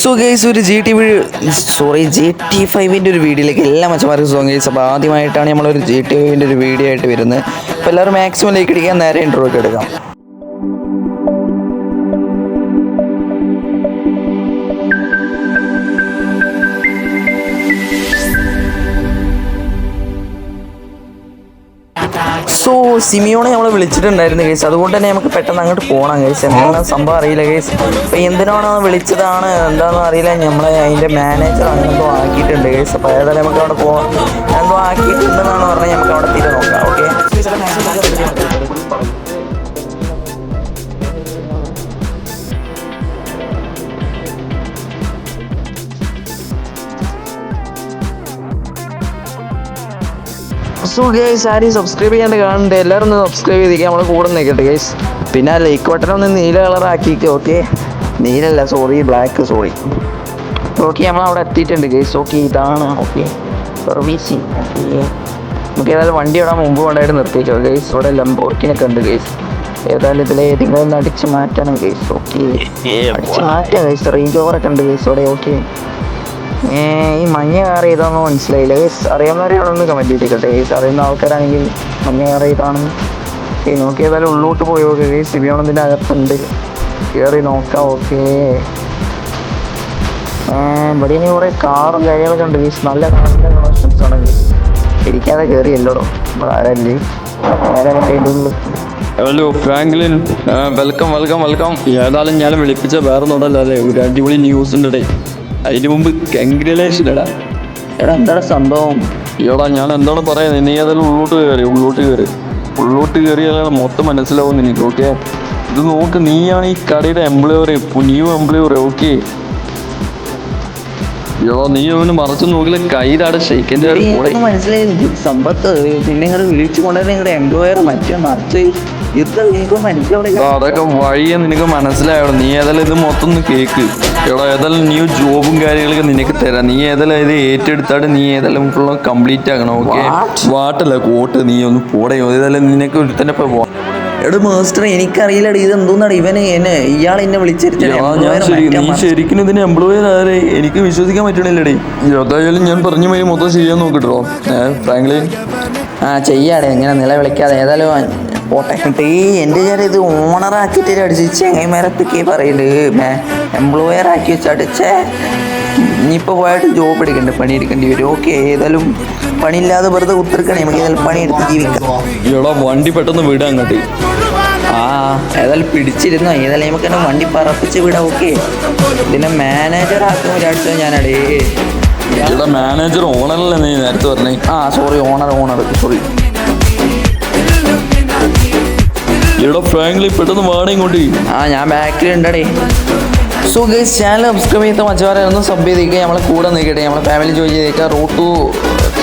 So guys ഒരു G T sorry G T ഫൈവിന്റെ ഒരു വീഡിയോയിലേക്ക് എല്ലാ മച്ചമാർക്കും സോ ഗൈസ് അപ്പോൾ ആദ്യമായിട്ടാണ് നമ്മളൊരു ജി ടി ഫൈവിന്റെ ഒരു വീഡിയോ ആയിട്ട് വരുന്നത്. അപ്പോൾ എല്ലാവരും മാക്സിമം ലൈക്ക് അടിക്കാൻ നേരെ ഇൻട്രോ ഒക്കെ എടുക്കാം. സിമിയോണെ നമ്മൾ വിളിച്ചിട്ടുണ്ടായിരുന്നു കേസ് അതുകൊണ്ട് തന്നെ നമുക്ക് പെട്ടെന്ന് അങ്ങോട്ട് പോകണം കേസ് എന്താണ് സംഭവം അറിയില്ല കേസ് അപ്പോൾ എന്തിനാണ് വിളിച്ചതാണ്? എന്താണെന്ന് അറിയില്ല. നമ്മളെ അതിന്റെ മാനേജർ അങ്ങനെ എന്തോ ആക്കിയിട്ടുണ്ട് കേസ് അപ്പോൾ ഏതായാലും നമുക്ക് അവിടെ പോകാം എന്തോ ആക്കിയിട്ടുണ്ടെന്നാണ് പറഞ്ഞാൽ നമുക്ക് സോ ഗൈസ് ആരും സബ്സ്ക്രൈബ് ചെയ്യാണ്ട് കാണണ്ടേ? എല്ലാവരും ഒന്ന് സബ്സ്ക്രൈബ് ചെയ്തിരിക്കുക നമ്മൾ കൂടെ നിൽക്കട്ടെ ഗൈസ് പിന്നെ ആ ലൈക്ക് ബട്ടൺ ഒന്ന് നീല കളർ ആക്കിയിട്ട് ഓക്കെ നീലല്ല സോറി ബ്ലാക്ക് സോറി ഓക്കെ നമ്മൾ അവിടെ എത്തിയിട്ടുണ്ട് ഗൈസ് ഓക്കെ ഇതാണ് ഓക്കെ സർവീസിങ് ഓക്കെ നമുക്ക് ഏതായാലും വണ്ടി ഇവിടെ മുമ്പ് കൊണ്ടായിട്ട് നിർത്തിച്ചോ ഗൈസ് ഇവിടെ ലംബോർക്കിനൊക്കെ ഉണ്ട് ഗൈസ് ഏതായാലും ഇതിൽ ഏതെങ്കിലും ഒന്ന് അടിച്ച് മാറ്റണം ഗൈസ് ഓക്കെ അടിച്ച് മാറ്റാം ഗൈസ് റേഞ്ച് ഓവറൊക്കെ ഉണ്ട് ഗൈസ് ഇവിടെ ഓക്കെ ഈ മഞ്ഞ കാർ ഏതാണെന്ന് മനസ്സിലായില്ല. അറിയാവുന്നവരെയാണൊന്ന് കമന്റ് ചെയ്തിരിക്കട്ടെ ഗൈസ് അറിയുന്ന ആൾക്കാരാണെങ്കിൽ മഞ്ഞ കാർ ചെയ്താണെന്ന് ഈ നോക്കി ഏതായാലും ഉള്ളോട്ട് പോയി നോക്കുക ഗൈസ് സിബിയോണത്തിന്റെ അകത്തുണ്ട്. കയറി നോക്കാം ഓക്കെ. ഇവിടെ ഇനി കുറേ കാറും കാര്യങ്ങളൊക്കെ ഉണ്ട്. ഗൈസ് നല്ല കാറിന്റെ കളക്ഷൻസ് ആണ്. ഗൈസ് ഇരിക്കാതെ കയറിയല്ലോടോ ഇവിടെ ആരല്ലേ? Hello Franklin. Welcome welcome welcome. ഏതായാലും ഞാൻ വിളിപ്പിച്ച വേറെ നോടല്ലേ ഒരു അടിപൊളി ന്യൂസ് ഉണ്ട് അതിന് മുമ്പ് കൺഗ്രാലേഷൻ എടാ. എടാ എന്താണ് സംഭവം? എടാ ഞാൻ എന്താണ് പറയുന്നത് നീ അതിൽ ഉള്ളോട്ട് കയറി ഉള്ളോട്ട് കയറി ഉള്ളോട്ട് കയറിയാലാണ് മൊത്തം മനസ്സിലാവും നിനക്ക് ഓക്കെ ഇത് നോക്ക് നീയാണ് ഈ കടയുടെ എംപ്ലോയർ ന്യൂ എംപ്ലോയർ ഓക്കെ എടാ നീ അവന് മറച്ചു നോക്കില്ല കയ്യിലാണ് എനിക്ക് മനസ്സിലായി സമ്പത്ത് നിന്നെ വിളിച്ചു കൊണ്ടുവരുന്ന എംപ്ലോയർ മറ്റേ മറിച്ച് അതൊക്കെ വഴിയെ നിനക്ക് മനസ്സിലായോ നീ ഏതായാലും ഇത് മൊത്തം ഒന്ന് കേക്ക്. എടോ ഏതായാലും നീ ജോബും കാര്യങ്ങളൊക്കെ നിനക്ക് തരാം. നീ ഏതായാലും ഇത് ഏറ്റെടുത്താട് നീ ഏതായാലും ഫുൾ കംപ്ലീറ്റ് ആക്കണം ഓക്കെ? വാട്ടല്ല കോട്ട് നീ ഒന്ന് പോടയോ ഏതായാലും നിനക്ക് ഒരു തന്നെ ഇപ്പൊ എടാ മാസ്റ്റർ എനിക്കറിയില്ല ഇത് എന്തോന്നാണ് ഇവന് എന്നെ ഇയാൾ എന്നെ വിളിച്ചിട്ട് ശരിക്കും ഇതിന് എംപ്ലോയർ ആരെ? എനിക്ക് വിശ്വസിക്കാൻ പറ്റണില്ലടേ. ഏതായാലും ഞാൻ പറഞ്ഞ മാതിരി മൊത്തം ചെയ്യാൻ നോക്കിട്ടോ ഏഹ് ഫ്രാങ്ക്ലിൻ ആ ചെയ്യാടെ ഇങ്ങനെ നിലവിളിക്കാതെ. ഏതായാലും പോട്ടെ. ടീ എന്റെ ചേട്ടൻ ഇത് ഓണർ ആക്കിയിട്ട് അടിച്ച് ചെങ്ങൈമരത്തൊക്കെ പറയുന്നുണ്ട് എംപ്ലോയർ ആക്കി വെച്ച് അടിച്ചേ ഇനിയിപ്പോൾ പോയിട്ട് ജോബ് എടുക്കണ്ട പണി എടുക്കേണ്ടി വരും. ഓക്കെ ഏതായാലും പണിയില്ലാതെ വെറുതെ കുത്തിരിക്കണേ. നമുക്ക് ഏതായാലും പണിയെടുത്ത് ജീവിക്കാം. ഇവിടെ വണ്ടി പെട്ടെന്ന് വിടാൻ അങ്ങോട്ട്. ആ ഏതായാലും പിടിച്ചിരുന്നോ. ഏതായാലും നമുക്ക് തന്നെ വണ്ടി പറപ്പിച്ച് വിടാം. ഓക്കെ. ഇതിനെ മാനേജർ ആക്കും വിചാരിച്ചോ ഞാനടേ. ഇവിടെ മാനേജർ ഓണറല്ലേ നീ നേരത്തെ പറഞ്ഞേ? ആ സോറി ഓണർ ഓണർ സോറി എടാ ഫ്രാങ്ക്ലി പെട്ടെന്ന് വാട ഇങ്ങോട്ട് ആ ഞാൻ ബാക്കിൽ ഉണ്ടടേ. സോ ഗൈസ് ചാനൽ സബ്സ്ക്രൈബ് ചെയ്ത മച്ചവരെ ഒന്ന് സബ് ചെയ്തേക്കുക നമ്മളെ കൂടെ നിൽക്കട്ടെ നമ്മളെ ഫാമിലി ജോയിൻ ചെയ്തേക്കുക റൂട്ട് ടു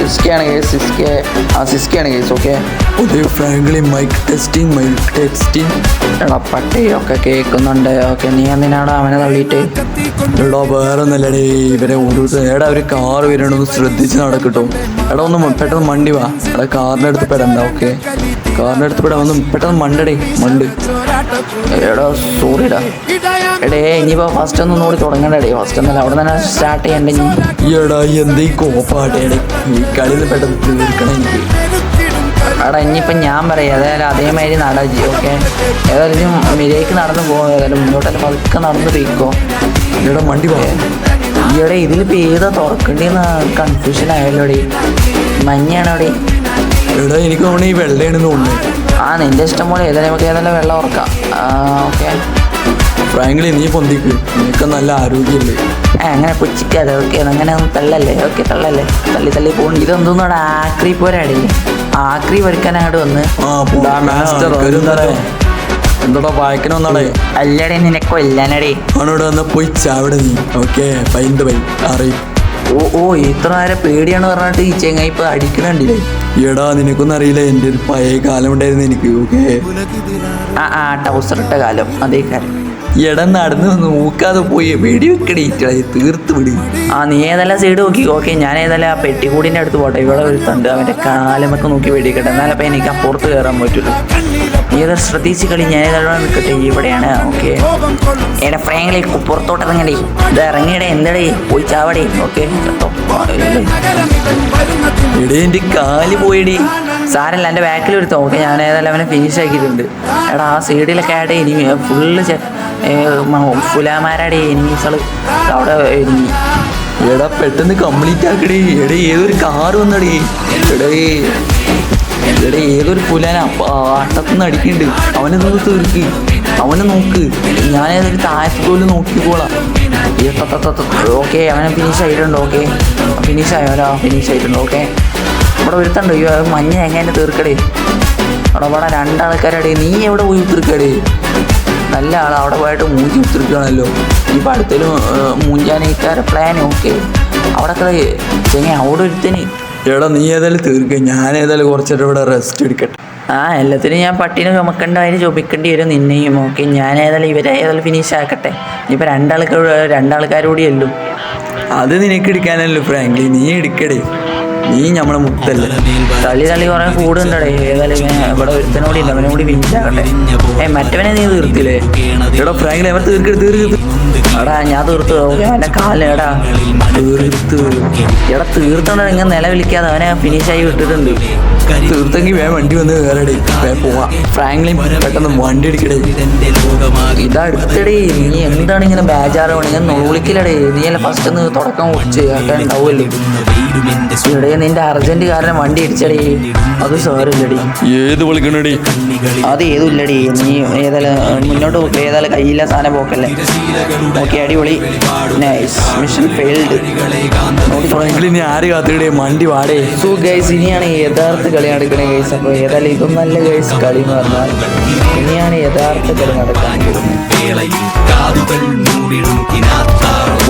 സിസ്കയാണ് ഗൈസ് സിസ്കെ. ആ സിസ്കയാണ് കേസ് ഓക്കെ അതെ Franklin mic testing mic testing എടാ പട്ടിയൊക്കെ കേൾക്കുന്നുണ്ട്. ഓക്കെ നീ എന്തിനാടാ അവനെ തള്ളിയിട്ട്? എടാ വേറെ ഒന്നല്ലടേ ഇവരെ ഓരോരുത്തർ എടാ ഒരു കാർ വരണമെന്ന് ശ്രദ്ധിച്ച് നടക്കട്ടോ. എടാ ഒന്ന് പെട്ടെന്ന് മണ്ടി വാ. എടാ കാറിന്റെ അടുത്ത് പെടണ്ട ഓക്കെ കാറിന്റെ അടുത്ത് പെടാ. ഒന്ന് പെട്ടെന്ന് മണ്ടടേ മണ്ട്. എടാ സോറിടാ എടേ ഇനിയിപ്പോ ഫസ്റ്റ് ഒന്ന് നോടി തുടങ്ങണ്ടേ? ഫസ്റ്റ് ഒന്നല്ല അവിടെ തന്നെ സ്റ്റാർട്ട് ചെയ്യണ്ടേ എടാ എന്തേ ഈ കളിയിൽ പെട്ടെന്ന് തീർക്കണം എനിക്ക്. അവിടെ ഇനിയിപ്പം ഞാൻ പറയാം. അതായത് അതേമാതിരി നടജി ഓക്കെ? ഏതായാലും മിരേക്ക് നടന്നു പോകും ഏതായാലും മുന്നോട്ടെല്ലാം പതുക്കെ നടന്ന് പോയിക്കോ. ഇവിടെ മണ്ടി പോയാൽ ഈയിടെ ഇതിലിപ്പോൾ ഏതാ തുറക്കേണ്ടിയെന്ന് കൺഫ്യൂഷൻ ആയാലും ഇവിടെ മഞ്ഞാണ് അവിടെ ഇവിടെ എനിക്ക് തോന്നുന്നു ഈ വെള്ളയാണെന്ന് തോന്നുന്നു. ആ നിന്റെ ഇഷ്ടം പോലെ ഏതായാലും നമുക്ക് ഏതായാലും വെള്ളം ഉറക്കാം. ഓക്കെ? ഫ്രാങ്ക്ലി നീ പൊന്തിക്ക്. നിനക്ക് നല്ല ആരോഗ്യമില്ലേ അങ്ങനെ പുച്ചിക്കാതെ ഓക്കെ അങ്ങനെ ഒന്ന് തള്ളല്ലേ ഓക്കെ തള്ളല്ലേ. തള്ളി തള്ളി പോകണം ഇതെന്തോന്നാണ് ആക്രി പോരാടി ആക്രി വരയ്ക്കാൻ അങ്ങോട്ട് വന്ന്. മാസ്റ്റർ എന്താടാ? വായിക്കണ വന്നാടേ അല്ലടേ നിനക്കോ കൊല്ലാനടേ. അവനോട് വന്നാ പോയി ചാവിടെ നീ. ഓക്കെ പൈന്റെ പൈ അറിയും. ഓ ഓ ഇത്ര നേരം പേടിയാണ് പറഞ്ഞിട്ട് ഈ ചെങ്ങായി ഇപ്പൊ അടിക്കണുണ്ടില്ലേ? എടാ നിനക്കൊന്നും അറിയില്ല. എന്റെ ഒരു പഴയ കാലം ഉണ്ടായിരുന്നു എനിക്ക് ഓക്കെ. ആ ആ ടൗസർ ഇട്ട കാലം. അതേ കാര്യം എടാ നടന്ന് നോക്കാതെ പോയി വെടി വെക്കണേ തീർത്ത് വിടി. ആ നീ ഏതെല്ലാം സൈഡ് നോക്കി? ഓക്കെ ഞാൻ ഏതെല്ലാം ആ പെട്ടിക്കൂടിന്റെ അടുത്ത് പോട്ടെ. ഇവിടെ ഒരു തണ്ട് അവന്റെ കാലമൊക്കെ നോക്കി വെടിക്കട്ടെ എന്നാലപ്പോൾ എനിക്ക് അപ്പുറത്ത് കയറാൻ പറ്റുള്ളൂ. നീ അത് ശ്രദ്ധിച്ച് കളി? ഞാൻ ഏതാണ്ട് നിൽക്കട്ടെ. ഇവിടെയാണ്. ഓക്കെ എടാ ഫ്രേങ്ങളെ പുറത്തോട്ട് ഇറങ്ങടേ. ഇത് ഇറങ്ങിയടേ എന്തടേ? പോയി ചാവടേ. ഓക്കെ എടേ എന്റെ കാൽ പോയടി. സാരല്ല എന്റെ ബാക്കിൽ ഒരു തോക്ക്. ഞാൻ ഏതായാലും അവനെ ഫിനിഷ് ആക്കിയിട്ടുണ്ട്. എടാ ആ സൈഡിലൊക്കെ ആടെ ഇനി ഫുള്ള് ഫുലാമാരാടെ എനിമീസുകൾ അവിടെ ഇനി എടാ പെട്ടെന്ന് കംപ്ലീറ്റ് ആക്കടേ. എടേ ഏതൊരു കാർ വന്നടേ. എടേ എടേ ഏതൊരു പുലാന. ആട്ടത്തുനിന്ന് അടിക്കുന്നുണ്ട് അവനെ നോക്ക് തീർക്ക്. അവനെ നോക്ക്. ഞാൻ ഏതൊരു താഴത്ത് പോലും നോക്കിക്കോളാം ഓക്കെ അവനെ ഫിനിഷ് ആയിട്ടുണ്ട്. ഓക്കെ. ഫിനിഷ് ആയോലോ ഫിനിഷ് ആയിട്ടുണ്ട്. ഓക്കെ. ഇവിടെ വരുത്തണ്ട അയ്യോ മഞ്ഞ എങ്ങനെ തീർക്കടേ? അവിടെ അവിടെ രണ്ടാൾക്കാരടേ. നീ എവിടെ പോയി തീർക്കടേ നല്ല ആൾ അവിടെ പോയിട്ട് മൂഞ്ചി ഉത്തിരിക്കുകയാണല്ലോ ഇപ്പം അടുത്തേലും മൂഞ്ചാനേക്കാരെ പ്ലാൻ ഓക്കെ അവിടെ ചെങ്ങ അവിടെ ഒരുത്തിന്. എടാ നീ ഏതായാലും തീർക്ക. ഞാൻ ഏതായാലും കുറച്ചിട്ട് ഇവിടെ റെസ്റ്റ് എടുക്കട്ടെ. ആ എല്ലാത്തിനും ഞാൻ പട്ടീനെ ചുമക്കേണ്ട അതിന് ചുമക്കേണ്ടി വരും. നിന്നെയും ഓക്കെ ഞാൻ ഏതായാലും ഇവരെ ഏതായാലും ഫിനിഷ് ആക്കട്ടെ. ഇനിയിപ്പോൾ രണ്ടാൾക്കാർ രണ്ടാൾക്കാരോടിയല്ലോ അത് നിനക്ക് എടുക്കാനല്ലോ ഫ്രാങ്ക്ലി നീ എടുക്കടേ. നീ നമ്മളെ മുട്ടല്ല? തള്ളി തള്ളി കുറെ കൂടുണ്ടടേ. ഏതായാലും ഇവിടെ ഒരുത്തനോടി ഇല്ല അവനും കൂടി ഫിനിഷ് ഏ മറ്റവനെ നീ തീർത്തില്ലേ? എടാ ഫ്രാങ്കിൽ അവൻ തീർക്ക് തീർക്ക് എടാ ഞാൻ തീർത്തു. അവനെ കാലേടാ തീർത്തു എടാ. തീർത്ത്. എടാ തീർത്തോണ്ട് ഇങ്ങനെ നിലവിളിക്കാതെ അവനെ ഫിനിഷായി വിട്ടിട്ടുണ്ട്. തീർത്തെങ്കിൽ വേ വണ്ടി വന്ന് കയറടേ വേ പോവാ. ഫ്രാങ്ക്ലിൻ പെട്ടെന്ന് വണ്ടി എടുക്കടേ. ഇതാ എടുത്തടേ. നീ എന്താണ് ഇങ്ങനെ ബേജാറ് പണി ഞാൻ നോളിക്കലടേ നീ അല്ല ഫസ്റ്റ് ഒന്ന് തുടക്കം ഉണ്ടാവുമല്ലേ ഉണ്ടാവുമല്ലോ. ഇവിടെ നിന്റെ അർജന്റ് കാരണം വണ്ടി ഇടിച്ചടി. അത് സാരമില്ലടി. ഏത് വിളിക്കണടി? അത് ഏതുമില്ലടി. നീ ഏതായാലും മുന്നോട്ട് പോക്ക് ഏതായാലും കയ്യില്ല സാധനം പോക്കല്ലേ? ഓക്കെ അടിപൊളി. നൈസ് മിഷൻ ഫെയിൽഡ് ഫ്രാങ്ക്ലിൻ നീ ആര് കാത്തിടേ വണ്ടി വാടേ. സോ ഗൈസ് ഇനിയാണ് യഥാർത്ഥ കളി നടക്കണേ ഗൈസ് അപ്പോൾ ഏതായാലും ഇതും നല്ല ഗൈസ് കളി എന്ന് പറഞ്ഞാൽ ഇനിയാണ് യഥാർത്ഥ കളി നടക്കാൻ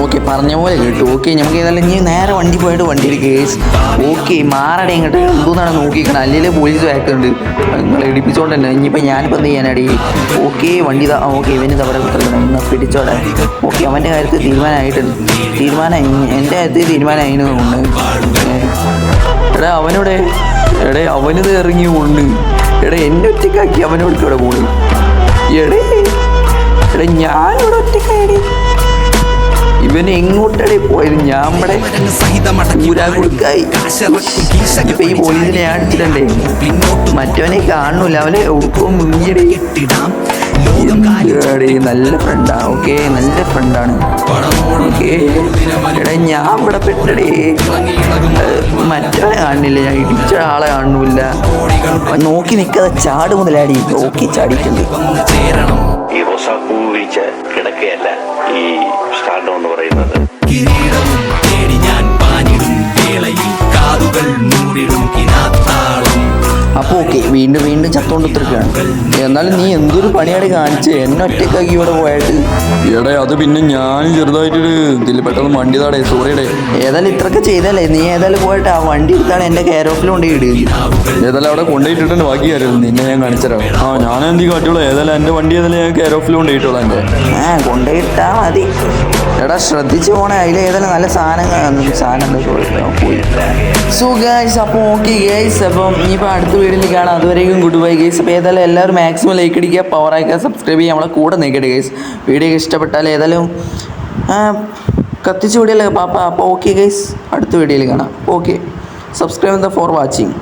ഓക്കെ പറഞ്ഞ പോലെ കേട്ടു. ഓക്കെ നമുക്ക് ഏതായാലും ഇനി നേരെ വണ്ടി പോയിട്ട് വണ്ടിയിൽ കേസ് ഓക്കെ മാറടേ ഇങ്ങോട്ട്. എന്തോന്നാണ് നോക്കിക്കണം അല്ലെങ്കിൽ പോലീസ് ബാക്കുണ്ട് നിങ്ങൾ ഇടിപ്പിച്ചോണ്ട് തന്നെ ഇനിയിപ്പോൾ ഞാനിപ്പോൾ എന്ത് ചെയ്യാനടി? ഓക്കെ വണ്ടി താ ഓക്കെ ഇവന് ഇത് അവിടെ കുത്തിരിക്കണം ഇന്ന് പിടിച്ചോടെ. ഓക്കെ അവന്റെ കാര്യത്തിൽ തീരുമാനമായിട്ടുണ്ട്. തീരുമാനം എന്റെ കാര്യത്തിൽ തീരുമാനമായിരുന്നു തോന്നുന്നു. എടാ അവനോടെ എടേ അവനിത് ഇറങ്ങി കൊണ്ട്. എടാ എന്നെ ഒറ്റക്കാക്കി അവനോട് ഇവിടെ പോണ് എടേ. എടാ ഞാനിവിടെ ഒറ്റക്കായടി ഇവന് എങ്ങോട്ടടെ പോയത്? ഞാൻ ഇവിടെ ഊരാ കൊടുക്കായി. ഇപ്പൊ ഈ പോലീസിനെ അടിച്ചിട്ടുണ്ടേ മറ്റവനെ കാണുന്നില്ല അവനെ ഒപ്പം മുങ്ങിയടി. നല്ല ഫ്രണ്ടാ ഓക്കെ നല്ല ഫ്രണ്ടാണ് ഓക്കെ. എടാ ഞാൻ ഇവിടെ പെട്ടടേ. മറ്റവനെ കാണുന്നില്ല ഞാൻ ഇടിച്ച ആളെ കാണുന്നില്ല നോക്കി നിൽക്കാതെ ചാട് മുതലാടി. നോക്കി ചാടിയിട്ടുണ്ട്. ഈ റോസാപ്പൂ വീഴ്ച കിടക്കുകയല്ല ഈ സ്റ്റാൻഡോ എന്ന് പറയുന്നത്. കിരീടം വീണ്ടും വീണ്ടും ചത്തോണ്ട് ഉത്തരക്കാണ് എന്നാലും നീ എന്തൊരു പണിയാണ് കാണിച്ച്? എന്നെ ഒറ്റക്കാക്കി ഇവിടെ പോയിട്ട് എടേ അത് പിന്നെ ഞാൻ ചെറുതായിട്ടൊരു ഇതിൽ പെട്ടെന്ന് വണ്ടി താടേ സോറിയടേ. ഏതായാലും ഇത്രയൊക്കെ ചെയ്തല്ലേ? നീ ഏതായാലും പോയിട്ട് ആ വണ്ടി എടുത്താണ് എന്റെ കെയർ ഓഫിൽ കൊണ്ടുപോയി ഇടുക ഏതായാലും അവിടെ കൊണ്ടുപോയിട്ട് ബാക്കി നിന്നെ ഞാൻ കാണിച്ചുതരാം. ആ ഞാൻ എന്തി കാട്ടുള്ളൂ ഏതായാലും എന്റെ വണ്ടി ഏതായാലും ഞാൻ കെയർ ഓഫിൽ കൊണ്ടുപോയിട്ടുള്ളൂ എന്റെ. ആ കൊണ്ടുപോയിട്ടാ മതി. എടാ ശ്രദ്ധിച്ചു പോണേ. അതിൽ ഏതെല്ലാം നല്ല സാധനങ്ങൾ സാധനം പോയി. സോ ഗൈസ് അപ്പോൾ ഓക്കെ ഗൈസ് അപ്പം ഇനിയിപ്പോൾ അടുത്ത വീഡിയോയിൽ കാണാം. അതുവരെയും ഗുഡ് ബൈ ഗൈസ് അപ്പോൾ ഏതായാലും എല്ലാവരും മാക്സിമം ലൈക്ക് അടിക്കുക പവർ ആക്കുക സബ്സ്ക്രൈബ് ചെയ്യുക. നമ്മളെ കൂടെ നിൽക്കട്ടെ ഗൈസ് വീഡിയോ ഇഷ്ടപ്പെട്ടാൽ ഏതായാലും കത്തിച്ചു വീഡിയോയിലൊക്കെ പാപ്പ? അപ്പോൾ ഓക്കെ ഗൈസ് അടുത്ത വീഡിയോയിൽ കാണാം. Okay subscribe for watching